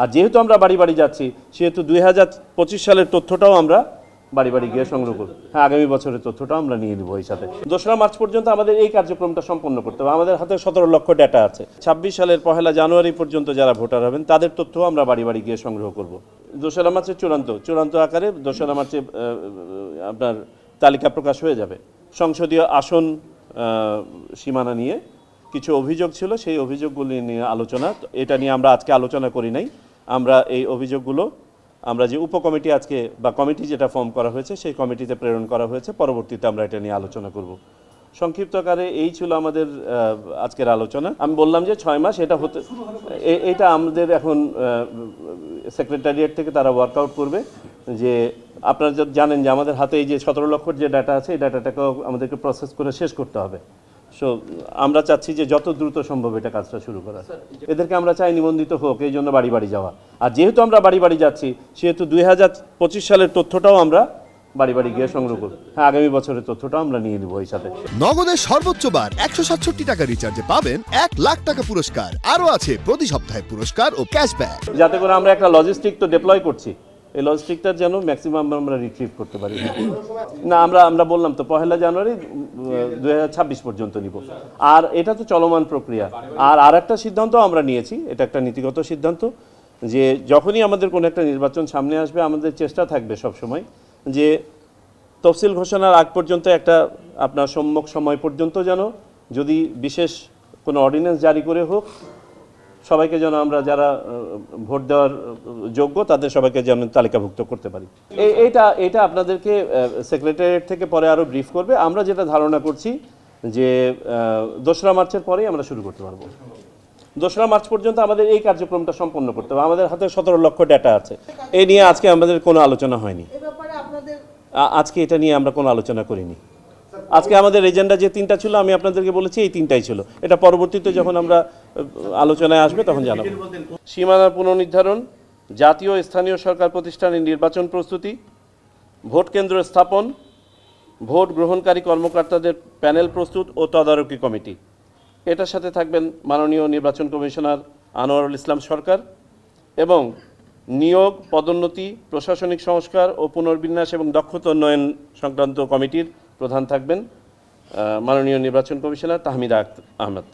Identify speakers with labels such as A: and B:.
A: আর যেহেতু আমরা বাড়ি বাড়ি যাচ্ছি, সেহেতু দুই হাজার পঁচিশ সালের তথ্যটাও আমরা বাড়ি বাড়ি গিয়ে সংগ্রহ করব। হ্যাঁ আগামী বছরের তথ্যটাও আমরা নিয়ে নিব এই সাথে। দোসরা মার্চ পর্যন্ত আমাদের এই কার্যক্রমটা সম্পন্ন করতে হবে। আমাদের হাতে সতেরো লক্ষ ডেটা আছে। ছাব্বিশ সালের পহেলা জানুয়ারি পর্যন্ত যারা ভোটার হবেন, তাদের তথ্যও আমরা বাড়ি বাড়ি গিয়ে সংগ্রহ করব। দোসরা মার্চের চূড়ান্ত চূড়ান্ত আকারে দোসরা মার্চে আপনার তালিকা প্রকাশ হয়ে যাবে। সংসদীয় আসন সীমানা নিয়ে কিছু অভিযোগ ছিল, সেই অভিযোগগুলি নিয়ে আলোচনা, এটা নিয়ে আমরা আজকে আলোচনা করি নাই। আমরা এই অভিযোগগুলো, আমরা যে উপকমিটি আজকে বা কমিটি যেটা ফর্ম করা হয়েছে, সেই কমিটিতে প্রেরণ করা হয়েছে। পরবর্তীতে আমরা এটা নিয়ে আলোচনা করব। সংক্ষিপ্ত আকারে এই ছিল আমাদের আজকের আলোচনা। আমি বললাম যে ছয় মাস এটা হতে এটা আমাদের এখন সেক্রেটারিয়েট থেকে তারা ওয়ার্কআউট করবে যে আপনারা জানেন যে আমাদের হাতে এই যে সতেরো লক্ষর যে ডাটা আছে, এই ডাটাটাকেও আমাদেরকে প্রসেস করে শেষ করতে হবে। সো আমরা চাচ্ছি যে যত দ্রুত সম্ভব এটা কাজটা শুরু করা। এদেরকে আমরা চাই নিবন্ধিত হোক এই জন্য বাড়ি বাড়ি যাওয়া। আর যেহেতু আমরা বাড়ি বাড়ি যাচ্ছি সেহেতু দুই হাজার পঁচিশ সালের তথ্যটাও আমরা বাড়ি বাড়ি গিয়ে সংগ্রহ করব। হ্যাঁ আগামী বছরের তথ্যটাও আমরা নিয়ে নিব এই সাথে।
B: নগদের সর্বোচ্চ বার একশো সাতষট্টি টাকা রিচার্জে পাবেন এক লাখ টাকা পুরস্কার। আরও আছে প্রতি সপ্তাহে পুরস্কার ও ক্যাশব্যাক
A: যাতে করে আমরা একটা লজিস্টিক তো ডিপ্লয় করছি। এই লজিস্টিকটা যেন ম্যাক্সিমাম আমরা রিট্রিভ করতে পারি। না, আমরা আমরা বললাম তো পহেলা জানুয়ারি দু হাজার ছাব্বিশ পর্যন্ত নিব। আর এটা তো চলমান প্রক্রিয়া। আর আর একটা সিদ্ধান্ত আমরা নিয়েছি, এটা একটা নীতিগত সিদ্ধান্ত, যে যখনই আমাদের কোনো একটা নির্বাচন সামনে আসবে, আমাদের চেষ্টা থাকবে সব সময় যে তফসিল ঘোষণার আগ পর্যন্ত একটা আপনার সম্মুখ সময় পর্যন্ত যেন যদি বিশেষ কোনো অর্ডিন্যান্স জারি করে হোক সবাইকে যেন আমরা যারা ভোট দেওয়ার যোগ্য তাদের সবাইকে যেন তালিকাভুক্ত করতে পারি। এই- এইটা এটা আপনাদেরকে সেক্রেটারিয়েট থেকে পরে আরও ব্রিফ করবে। আমরা যেটা ধারণা করছি যে দোসরা মার্চের পরেই আমরা শুরু করতে পারব। দোসরা মার্চ পর্যন্ত আমাদের এই কার্যক্রমটা সম্পন্ন করতে হবে। আমাদের হাতে সতেরো লক্ষ ডেটা আছে। এই নিয়ে আজকে আমাদের কোনো আলোচনা হয়নি। আজকে এটা নিয়ে আমরা কোনো আলোচনা করিনি। আজকে আমাদের এজেন্ডা যে তিনটা ছিল, আমি আপনাদেরকে বলেছি এই তিনটাই ছিল। এটা পরবর্তীতে যখন আমরা আলোচনায় আসবে তখন জানাব। সীমানা পুনর্নির্ধারণ, জাতীয় স্থানীয় সরকার প্রতিষ্ঠানের নির্বাচন প্রস্তুতি, ভোট কেন্দ্র স্থাপন, ভোট গ্রহণকারী কর্মকর্তাদের প্যানেল প্রস্তুত ও তদারকি কমিটি। এটার সাথে থাকবেন মাননীয় নির্বাচন কমিশনার আনোয়ারুল ইসলাম সরকার এবং নিয়োগ পদোন্নতি, প্রশাসনিক সংস্কার ও পুনর্বিন্যাস এবং দক্ষতা উন্নয়ন সংক্রান্ত কমিটির প্রধান থাকবেন মাননীয় নির্বাচন কমিশনার তাহমিদা আহমেদ।